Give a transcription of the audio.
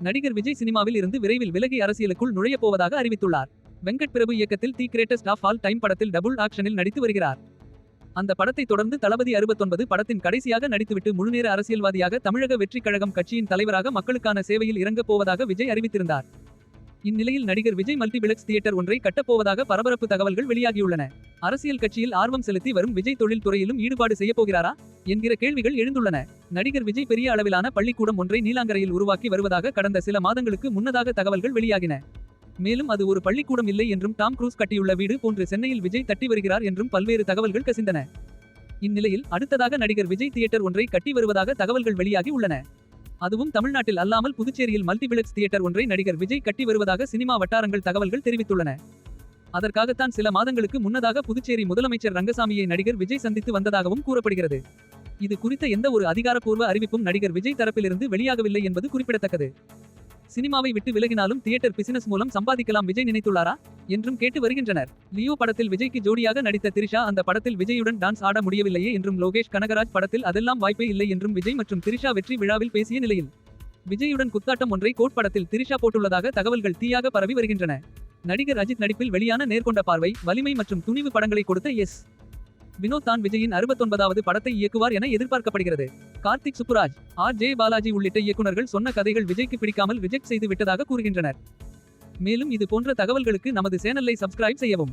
நடிகர் விஜய் சினிமாவில் இருந்து விரைவில் விலகி அரசியலுக்குள் நுழையப் போவதாக அறிவித்துள்ளார். வெங்கட் பிரபு இயக்கத்தில் the greatest of all time படத்தில் டபுள் ஆக்ஷனில் நடித்து வருகிறார். அந்த படத்தை தொடர்ந்து தளபதி அறுபத்தொன்பது படத்தின் கடைசியாக நடித்துவிட்டு முழுநேர அரசியல்வாதியாக தமிழக வெற்றிக் கழகம் கட்சியின் தலைவராக மக்களுக்கான சேவையில் இறங்கப் போவதாக விஜய் அறிவித்திருந்தார். இந்நிலையில் நடிகர் விஜய் மல்டிபிளக்ஸ் தியேட்டர் ஒன்றை கட்டப்போவதாக பரபரப்பு தகவல்கள் வெளியாகியுள்ளன. அரசியல் கட்சியில் ஆர்வம் செலுத்தி வரும் விஜய் தொழில் துறையிலும் ஈடுபாடு செய்யப்போகிறாரா என்கிற கேள்விகள் எழுந்துள்ளன. நடிகர் விஜய் பெரிய அளவிலான பள்ளிக்கூடம் ஒன்றை நீலாங்கரையில் உருவாக்கி வருவதாக கடந்த சில மாதங்களுக்கு முன்னதாக தகவல்கள் வெளியாகின. மேலும் அது ஒரு பள்ளிக்கூடம் இல்லை என்றும் டாம் க்ரூஸ் கட்டியுள்ள வீடு போன்று சென்னையில் விஜய் தட்டி வருகிறார் என்றும் பல்வேறு தகவல்கள் கசிந்தன. இந்நிலையில் அடுத்ததாக நடிகர் விஜய் தியேட்டர் ஒன்றை கட்டி வருவதாக தகவல்கள் வெளியாகி உள்ளன. அதுவும் தமிழ்நாட்டில் அல்லாமல் புதுச்சேரியில் மல்டிபிளெக்ஸ் தியேட்டர் ஒன்றை நடிகர் விஜய் கட்டி வருவதாக சினிமா வட்டாரங்கள் தகவல்கள் தெரிவித்துள்ளன. அதற்காகத்தான் சில மாதங்களுக்கு முன்னதாக புதுச்சேரி முதலமைச்சர் ரங்கசாமியை நடிகர் விஜய் சந்தித்து வந்ததாகவும் கூறப்படுகிறது. இது குறித்த எந்த ஒரு அதிகாரப்பூர்வ அறிவிப்பும் நடிகர் விஜய் தரப்பிலிருந்து வெளியாகவில்லை என்பது குறிப்பிடத்தக்கது. சினிமாவை விட்டு விலகினாலும் தியேட்டர் பிசினஸ் மூலம் சம்பாதிக்கலாம் விஜய் நினைத்துள்ளாரா? என்றும் கேட்டு வருகின்றனர். லியோ படத்தில் விஜய்க்கு ஜோடியாக நடித்த திரிஷா அந்த படத்தில் விஜயுடன் டான்ஸ் ஆட முடியவில்லையே என்றும் லோகேஷ் கனகராஜ் படத்தில் அதெல்லாம் வாய்ப்பே இல்லை என்றும் விஜய் மற்றும் திரிஷா வெற்றி விழாவில் பேசிய நிலையில். விஜயுடன் குத்தாட்டம் ஒன்றை கோட் படத்தில் திரிஷா போட்டுள்ளதாக தகவல்கள் தீயாக பரவி வருகின்றன. நடிகர் அஜித் நடிப்பில் வெளியான நேர்கொண்ட பார்வை வலிமை மற்றும் துணிவு படங்களை கொடுத்த எஸ். வினோத் தான் விஜயின் அறுபத்தொன்பதாவது படத்தை இயக்குவார் என எதிர்பார்க்கப்படுகிறது. கார்த்திக் சுப்புராஜ் ஆர் ஜே பாலாஜி உள்ளிட்ட இயக்குநர்கள் சொன்ன கதைகள் விஜய்க்கு பிடிக்காமல் ரிஜெக்ட் செய்து விட்டதாக கூறுகின்றனர். மேலும் இது போன்ற தகவல்களுக்கு நமது சேனலை சப்ஸ்கிரைப் செய்யவும்.